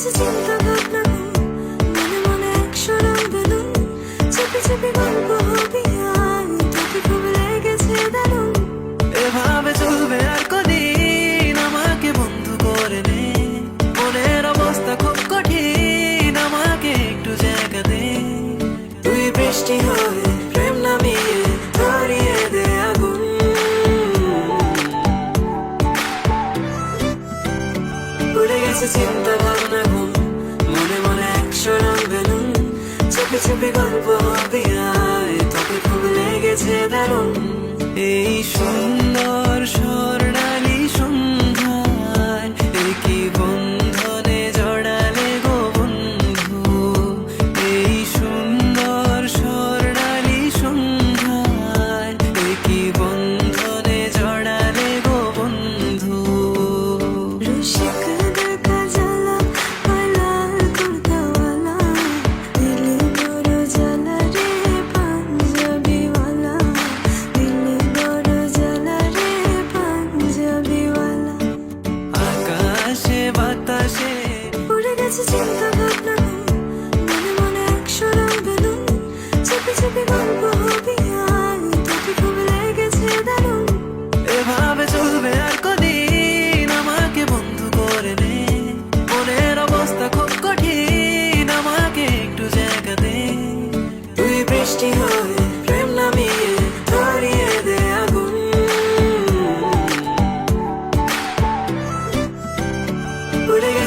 গেছে চিন্তা ভাবনা মনে মনে একশো রং বেলুন চেপে চেপে গল্প হবি আর তোকে খুব লেগেছে দারুণ। এভাবে চলবে আর কদিন আমাকে বন্ধু করে নে। মনের অবস্থা খুব কঠিন আমাকে একটু জায়গা দে। তুই বৃষ্টি হয়ে গেছে চিন্তা ভাবনা ঘুম মনে মনে একশো রং বেলুন চেপে চেপে গল্প হবে তোকে খুব লেগেছে দারুণ। এই সুন্দর বাতাসে। উড়ে গেছে চিন্তা।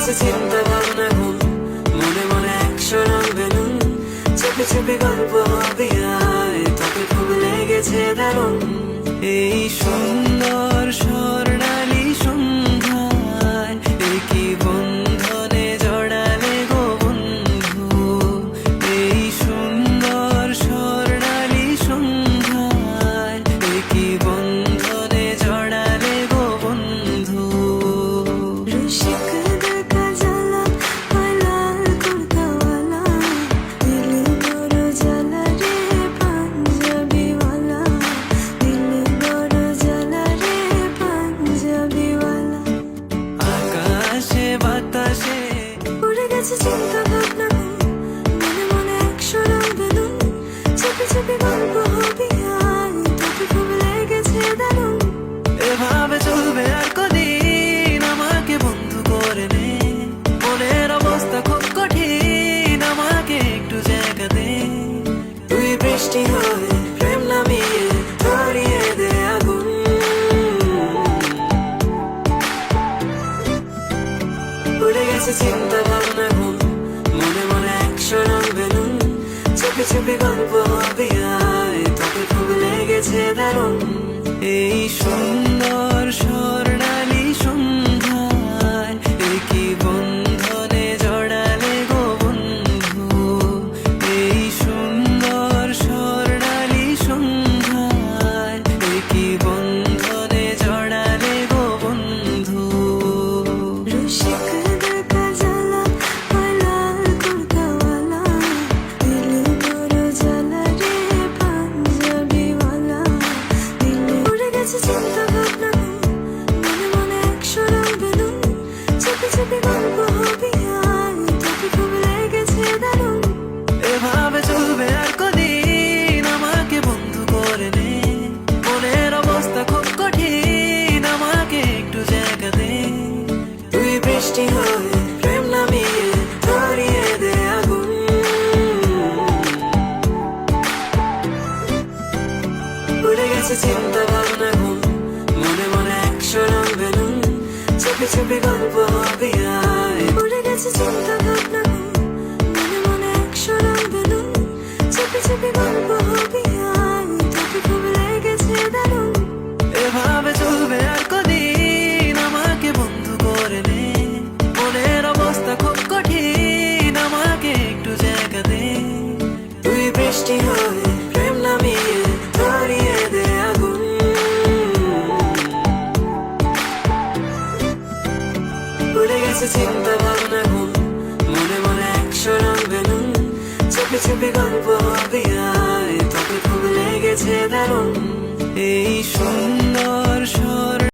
গেছে চিন্তা ভাবনা ঘুম মনে মনে একশো রং বেলুন চেপে চেপে গল্প হবে আয় তোকে খুব লেগেছে দারুণ এই সুন্দর গেছে চিন্তা ভাবনা মনে মনে একশো রং বেলুন চেপে চেপে গল্প হবি আর তোকে খুব লেগেছে দারুণ এভাবে চলবে আর কদিন আমাকে বন্ধু করে নে। মনের অবস্থা খুব কঠিন আমাকে একটু জায়গা দে। তুই বৃষ্টি হয়ে প্রেম নামিয়ে ধরিয়ে দে আগুন। উড়ে গেছে চিন্তা চেপে গল্প হবে তোকে খুব লেগেছে দারুণ। এই সুন্দর চেপে গল্প হবে আয় উড়ে গেছে চিন্তা ভাবনা মনে মনে একশো রং বেলুন চেপে চেপে গল্প চেপে চেপে গল্প তোকে খুব লেগেছে দারুণ এই সুন্দর